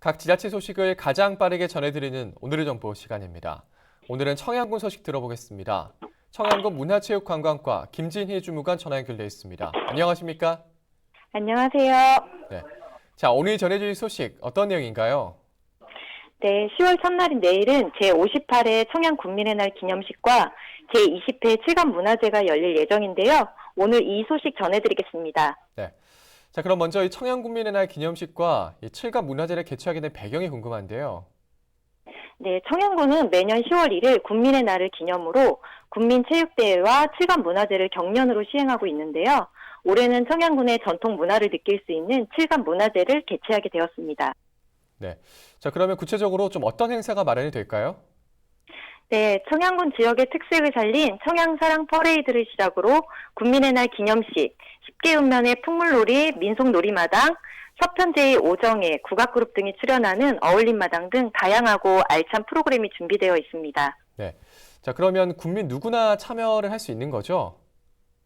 각 지자체 소식을 가장 빠르게 전해드리는 오늘의 정보 시간입니다. 오늘은 청양군 소식 들어보겠습니다. 청양군 문화체육관광과 김진희 주무관 전화 연결돼 있습니다. 안녕하십니까? 안녕하세요. 네. 자, 오늘 전해주실 소식 어떤 내용인가요? 네, 10월 첫날인 내일은 제58회 청양 국민의 날 기념식과 제20회 칠감 문화제가 열릴 예정인데요. 오늘 이 소식 전해드리겠습니다. 네. 자, 그럼 먼저 이 청양군민의 날 기념식과 이 칠갑 문화제를 개최하게 된 배경이 궁금한데요. 네, 청양군은 매년 10월 1일 국민의 날을 기념으로 국민체육대회와 칠감 문화제를 경년으로 시행하고 있는데요. 올해는 청양군의 전통 문화를 느낄 수 있는 칠감 문화제를 개최하게 되었습니다. 네. 자, 그러면 구체적으로 좀 어떤 행사가 마련이 될까요? 네, 청양군 지역의 특색을 살린 청양사랑 퍼레이드를 시작으로 국민의 날 기념식, 10개 읍면의 풍물놀이, 민속놀이마당, 서편제의 오정회, 국악그룹 등이 출연하는 어울림마당 등 다양하고 알찬 프로그램이 준비되어 있습니다. 네. 자, 그러면 국민 누구나 참여를 할 수 있는 거죠?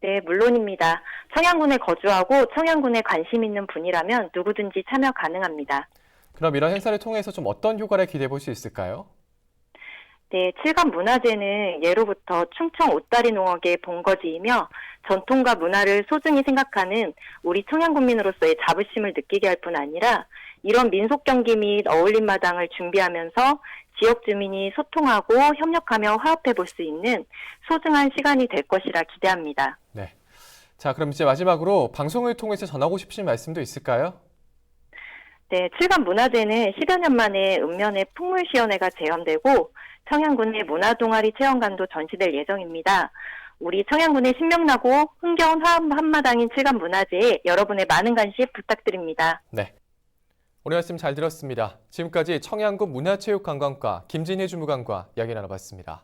네, 물론입니다. 청양군에 거주하고 청양군에 관심 있는 분이라면 누구든지 참여 가능합니다. 그럼 이런 행사를 통해서 좀 어떤 효과를 기대해 볼 수 있을까요? 네, 칠감 문화제는 예로부터 충청 옷다리 농업의 본거지이며 전통과 문화를 소중히 생각하는 우리 청양군민으로서의 자부심을 느끼게 할 뿐 아니라 이런 민속 경기 및 어울림 마당을 준비하면서 지역 주민이 소통하고 협력하며 화합해 볼 수 있는 소중한 시간이 될 것이라 기대합니다. 네. 자, 그럼 이제 마지막으로 방송을 통해서 전하고 싶으신 말씀도 있을까요? 네, 칠감 문화제는 10여 년 만에 읍면의 풍물시연회가 재현되고 청양군의 문화동아리 체험관도 전시될 예정입니다. 우리 청양군의 신명나고 흥겨운 한마당인 칠감 문화제에 여러분의 많은 관심 부탁드립니다. 네. 오늘 말씀 잘 들었습니다. 지금까지 청양군 문화체육관광과 김진희 주무관과 이야기 나눠봤습니다.